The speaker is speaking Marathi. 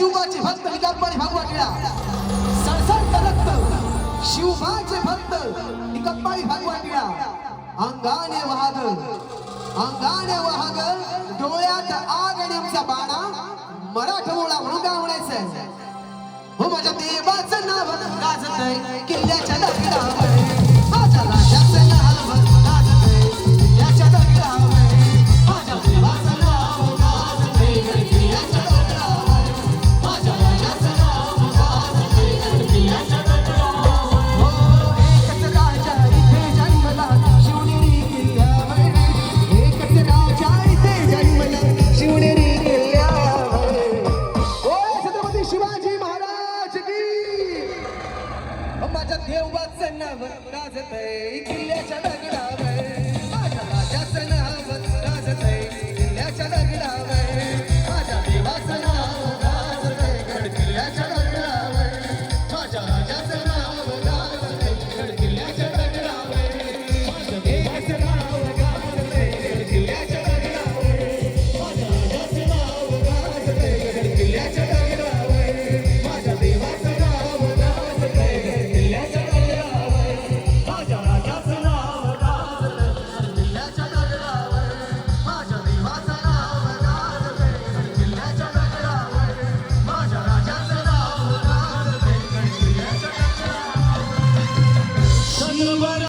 शिवबाचे भक्त निकालपाणी भागवा टिळा सळसळत रक्त. शिवबाचे भक्त निकालपाणी भागवा टिळा अंगाने वाहग अंगाने वाहग डोळ्यात आग आणि आमचा बाणा. मराठमोळा म्हणून काय म्हणायचंय. हो माझ्या देवाचं नाव गाजत किल्ल्याच्या देवबाग नाव गाजत किल्ल्याच्या दगडावर